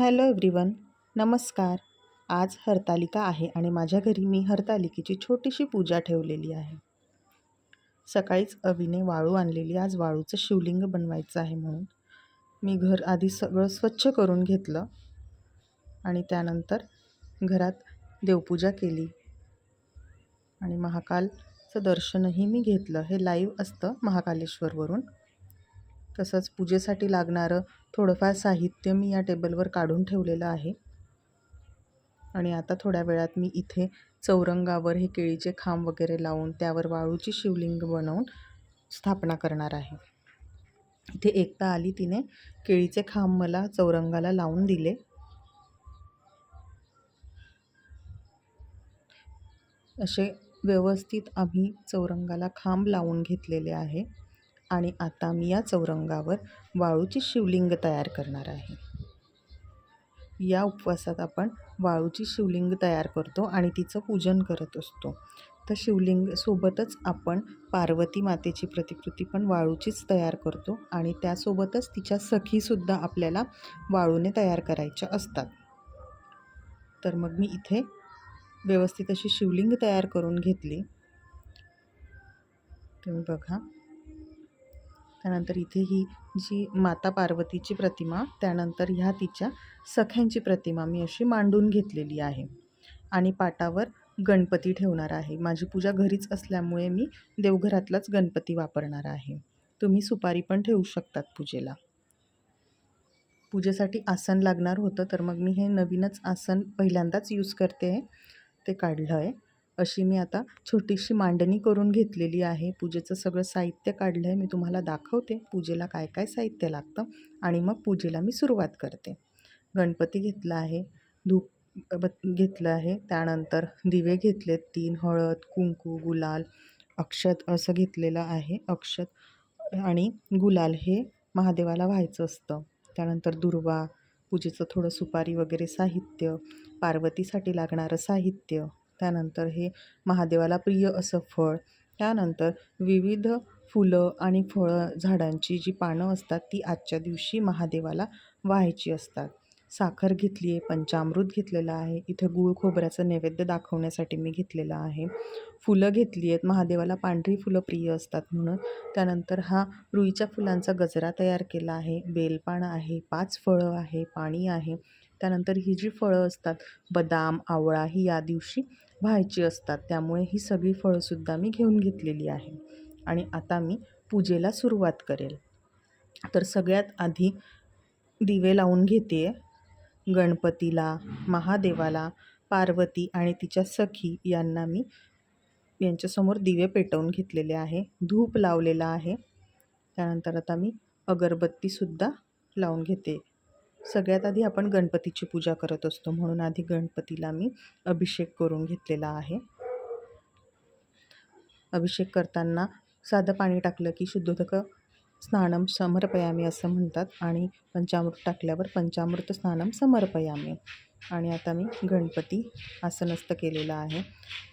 Hello everyone नमस्कार. आज हरतालिका आहे आणि माझ्या घरी मी हरतालिकेची छोटीशी पूजा ठेवलेली आहे. सकाळीच अवीने वाळू आणलेली आज वाळूचं शिवलिंग बनवायचं आहे म्हणून. मी घर आधी सगळं स्वच्छ करून घेतलं आणि त्यानंतर घरात देवपूजा केली. आणि महाकालचं दर्शनही मी घेतलं. हे लाईव्ह असतं महाकालेश्वरवरून. तसंच पूजेसाठी लागणारं थोडंफार साहित्य मी या टेबलवर काढून ठेवलेलं आहे. आणि आता थोड्या वेळात मी इथे चौरंगावर हे केळीचे खांब वगैरे लावून त्यावर वाळूची शिवलिंग बनवून स्थापना करणार आहे. इथे एकता आली तिने केळीचे खांब मला चौरंगाला लावून दिले. असे व्यवस्थित आम्ही चौरंगाला खांब लावून घेतलेले आहे. आणि आता मी या चौरंगावर वाळूची शिवलिंग तयार करणार आहे. या उपवासात आपण वाळूची शिवलिंग तयार करतो आणि तिचं पूजन करत असतो. तर शिवलिंग सोबतच आपण पार्वती मातेची प्रतिकृती पण वाळूचीच तयार करतो आणि त्यासोबतच तिच्या सखीसुद्धा आपल्याला वाळूने तयार करायच्या असतात. तर मग मी इथे व्यवस्थित अशी शिवलिंग तयार करून घेतली. तुम्ही बघा. त्यानंतर इथे ही जी माता पार्वतीची प्रतिमा त्यानंतर ह्या तिच्या सख्यांची प्रतिमा मी अशी मांडून घेतलेली आहे. आणि पाटावर गणपती ठेवणार आहे. माझी पूजा घरीच असल्यामुळे मी देवघरातलाच गणपती वापरणार आहे. तुम्ही सुपारी पण ठेवू शकतात पूजेला. पूजेसाठी आसन लागणार होतं तर मग मी हे नवीनच आसन पहिल्यांदाच यूज करते. आहे ते काढलं आहे अशी मी आता छोटीशी मांडणी करून घेतलेली आहे. पूजेचं सगळं साहित्य काढलं आहे मी तुम्हाला दाखवते पूजेला काय काय साहित्य लागतं आणि मग पूजेला मी सुरुवात करते. गणपती घेतला आहे धूप घेतलं आहे त्यानंतर दिवे घेतलेत तीन हळद कुंकू गुलाल अक्षत असं घेतलेलं आहे अक्षत आणि गुलाल हे महादेवाला व्हायचं असतं. त्यानंतर दुर्वा पूजेचं थोडं सुपारी वगैरे साहित्य पार्वतीसाठी लागणारं साहित्य त्यानंतर हे महादेवाला प्रिय असं फळ. त्यानंतर विविध फुलं आणि फळं झाडांची जी पानं असतात ती आजच्या दिवशी महादेवाला व्हायची असतात. साखर घेतली आहे पंचामृत घेतलेलं आहे. इथे गुळ खोबऱ्याचं नैवेद्य दाखवण्यासाठी मी घेतलेलं आहे. फुलं घेतली आहेत महादेवाला पांढरी फुलं प्रिय असतात म्हणून. त्यानंतर हा रुईच्या फुलांचा गजरा तयार केला आहे. बेलपानं आहे पाच फळं आहे पाणी आहे. त्यानंतर ही जी फळं असतात बदाम आवळा ही या दिवशी व्हायची असतात त्यामुळे ही सगळी फळंसुद्धा मी घेऊन घेतलेली आहे. आणि आता मी पूजेला सुरुवात करेल. तर सगळ्यात आधी दिवे लावून घेते गणपतीला महादेवाला पार्वती आणि तिच्या सखी यांना मी यांच्यासमोर दिवे पेटवून घेतलेले आहे. धूप लावलेला आहे. त्यानंतर आता मी अगरबत्तीसुद्धा लावून घेते. सगळ्यात आधी आपण गणपतीची पूजा करत असतो म्हणून आधी गणपतीला मी अभिषेक करून घेतलेला आहे. अभिषेक करताना साधं पाणी टाकलं की शुद्धोदक स्नानम समर्पयामी असं म्हणतात आणि पंचामृत टाकल्यावर पंचामृत स्नानम समर्पयामी. आणि आता मी गणपती आसनस्थ केलेलं आहे.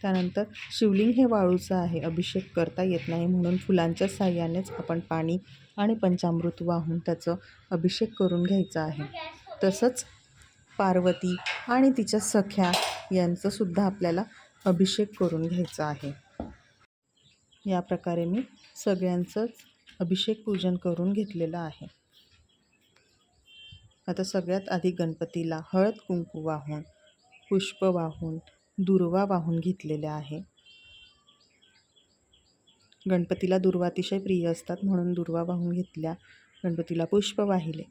त्यानंतर शिवलिंग हे वाळूचं आहे. अभिषेक करता येत नाही म्हणून फुलांच्या साह्यानेच आपण पाणी आणि पंचामृत वाहून त्याचं अभिषेक करून घ्यायचा आहे. तसंच पार्वती आणि तिच्या सख्या यांचंसुद्धा आपल्याला अभिषेक करून घ्यायचा आहे. या प्रकारे मी सगळ्यांचंच अभिषेक पूजन करून घेतलेलं आहे. आता सगळ्यात आधी गणपतीला हळद कुंकू वाहून पुष्प वाहून दुर्वा वाहून घेतलेल्या आहे. गणपतीला दुर्वा अतिशय प्रिय असतात म्हणून दुर्वा वाहून घेतल्या गणपतीला पुष्प वाहिले.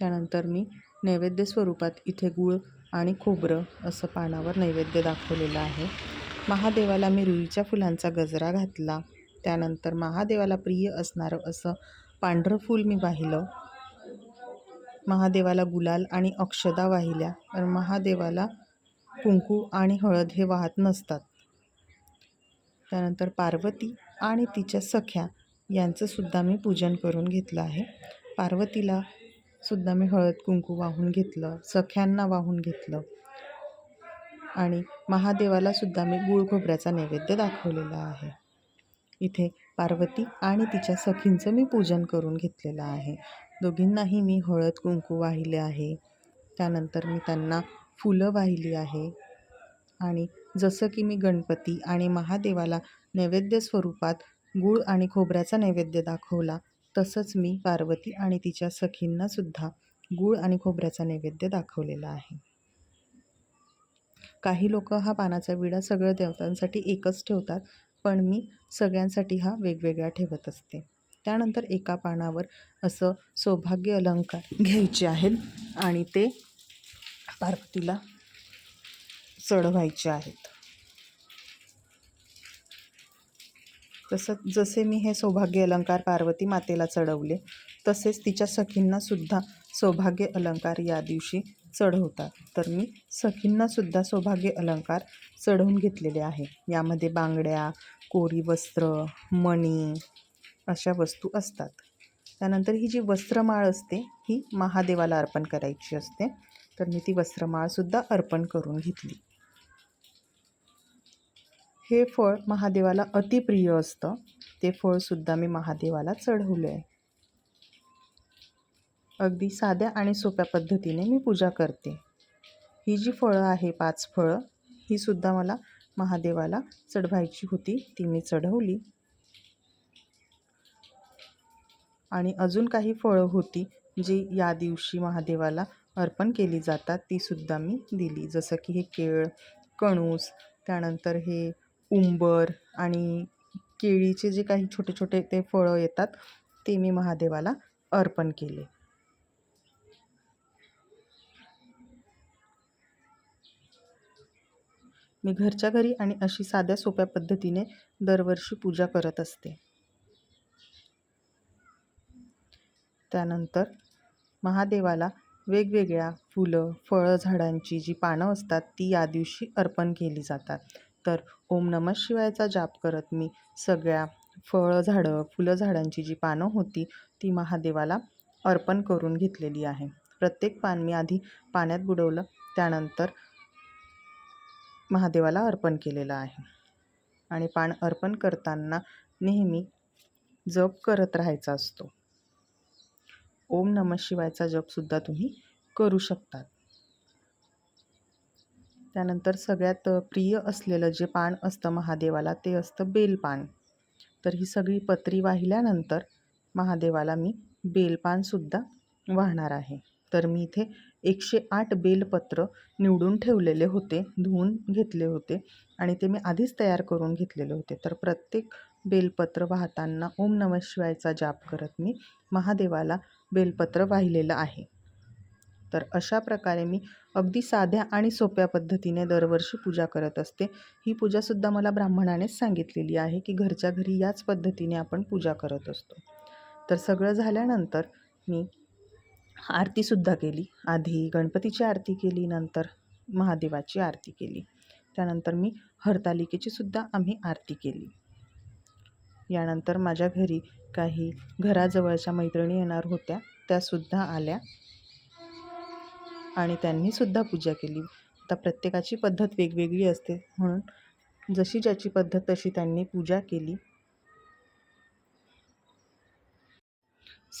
त्यानंतर मी नैवेद्य स्वरूपात इथे गूळ आणि खोबरं असं पानावर नैवेद्य दाखवलेलं आहे. महादेवाला मी रुईच्या फुलांचा गजरा घातला. त्यानंतर महादेवाला प्रिय असणारं असं पांढरं फूल मी वाहिलं. महादेवाला गुलाल आणि अक्षदा वाहिल्या. तर महादेवाला कुंकू आणि हळद हे वाहत नसतात. त्यानंतर पार्वती आणि तिच्या सख्या यांचंसुद्धा मी पूजन करून घेतलं आहे. पार्वतीला सुद्धा मी हळद कुंकू वाहून घेतलं सख्यांना वाहून घेतलं. आणि महादेवाला सुद्धा मी गुळ खोबऱ्याचा नैवेद्य दाखवलेला आहे. इथे पार्वती आणि तिच्या सखींचं मी पूजन करून घेतलेलं आहे. दोघींनाही मी हळद कुंकू वाहिले आहे. त्यानंतर मी त्यांना फुलं वाहिली आहे. आणि जसं की मी गणपती आणि महादेवाला नैवेद्य स्वरूपात गूळ आणि खोबऱ्याचा नैवेद्य दाखवला तसंच मी पार्वती आणि तिच्या सखींनासुद्धा गूळ आणि खोबऱ्याचा नैवेद्य दाखवलेला आहे. काही लोक हा पानाचा विडा सगळं देवतांसाठी एकच ठेवतात पण मी सगळ्यांसाठी हा वेगवेगळा ठेवत असते. त्यानंतर एका पानावर असं सौभाग्य अलंकार घ्यायचे आहेत आणि ते पार्वतीला चढवायचे आहेत. तसं जसे मी हे सौभाग्य अलंकार पार्वती मातेला चढवले तसेच तिच्या सखींनासुद्धा सौभाग्य अलंकार या दिवशी चढवतात. तर मी सखींनासुद्धा सौभाग्य अलंकार चढवून घेतलेले आहे. यामध्ये बांगड्या कोरी वस्त्र मणी अशा वस्तू असतात. त्यानंतर ही जी वस्त्रमाळ असते ही महादेवाला अर्पण करायची असते. तर मी ती वस्त्रमाळसुद्धा अर्पण करून घेतली. हे फळ महादेवाला अतिप्रिय असतं. ते फळसुद्धा मी महादेवाला चढवले आहे. अगदी साध्या आणि सोप्या पद्धतीने मी पूजा करते. ही जी फळं आहे पाच फळं ही सुद्धा मला महादेवाला चढवायची होती. ती मी चढवली. आणि अजून काही फळं होती जी या दिवशी महादेवाला अर्पण केली जातात तीसुद्धा मी दिली. जसं की हे केळ कणूस त्यानंतर हे उंबर आणि केळीचे जे काही छोटे छोटे ते फळं येतात ते मी महादेवाला अर्पण केले. मी घरच्या घरी आणि अशी साध्या सोप्या पद्धतीने दरवर्षी पूजा करत असते. त्यानंतर महादेवाला वेगवेगळ्या फुलं फळं झाडांची जी पानं असतात ती या दिवशी अर्पण केली जातात. तर ओम नमः शिवायचा जाप करत मी सगळ्या फळं झाडं फुलं झाडांची जी पानं होती ती महादेवाला अर्पण करून घेतलेली आहे. प्रत्येक पान मी आधी पाण्यात बुडवलं त्यानंतर महादेवाला अर्पण केलेलं आहे. आणि पान अर्पण करताना नेहमी जप करत राहायचा असतो. ओम नमः शिवायचा जपसुद्धा तुम्ही करू शकतात. त्यानंतर सगळ्यात प्रिय असलेलं जे पान असतं महादेवाला ते असतं बेलपान. तर ही सगळी पत्री वाहिल्यानंतर महादेवाला मी बेलपानसुद्धा वाहणार आहे. तर मी इथे एकशे आठ बेलपत्र निवडून ठेवलेले होते धुवून घेतले होते आणि ते मी आधीच तयार करून घेतलेले होते. तर प्रत्येक बेलपत्र वाहताना ओम नमः शिवायचा जाप करत मी महादेवाला बेलपत्र वाहिलेलं आहे. तर अशा प्रकारे मी अगदी साध्या आणि सोप्या पद्धतीने दरवर्षी पूजा करत असते. ही पूजासुद्धा मला ब्राह्मणानेच सांगितलेली आहे की घरच्या घरी याच पद्धतीने आपण पूजा करत असतो. तर सगळं झाल्यानंतर मी आरतीसुद्धा केली. आधी गणपतीची आरती केली नंतर महादेवाची आरती केली. त्यानंतर मी हरतालिकेची सुद्धा आम्ही आरती केली. यानंतर माझ्या घरी काही घराजवळच्या मैत्रिणी येणार होत्या त्यासुद्धा आल्या आणि त्यांनीसुद्धा पूजा केली. आता प्रत्येकाची पद्धत वेगवेगळी असते. म्हणून जशी ज्याची पद्धत तशी त्यांनी पूजा केली.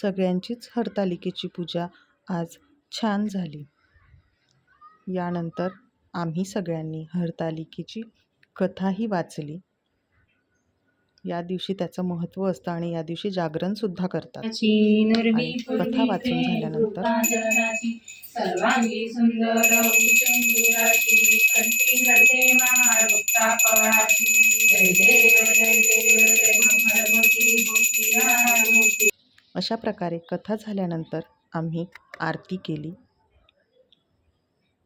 सगळ्यांचीच हरतालिकेची पूजा आज छान झाली. यानंतर आम्ही सगळ्यांनी हरतालिकेची कथाही वाचली. या दिवशी त्याचं महत्त्व असतं आणि या दिवशी जागरणसुद्धा करतात. कथा वाचून झाल्यानंतर जय देव जय देव अशा प्रकारे कथा झाल्यानंतर आम्ही आरती केली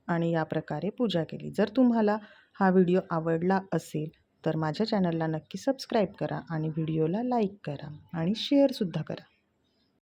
आणि या प्रकारे पूजा केली. जर तुम्हाला हा व्हिडिओ आवडला असेल तर माझ्या चॅनलला नक्की सबस्क्राईब करा आणि व्हिडिओला लाईक करा आणि शेअरसुद्धा करा.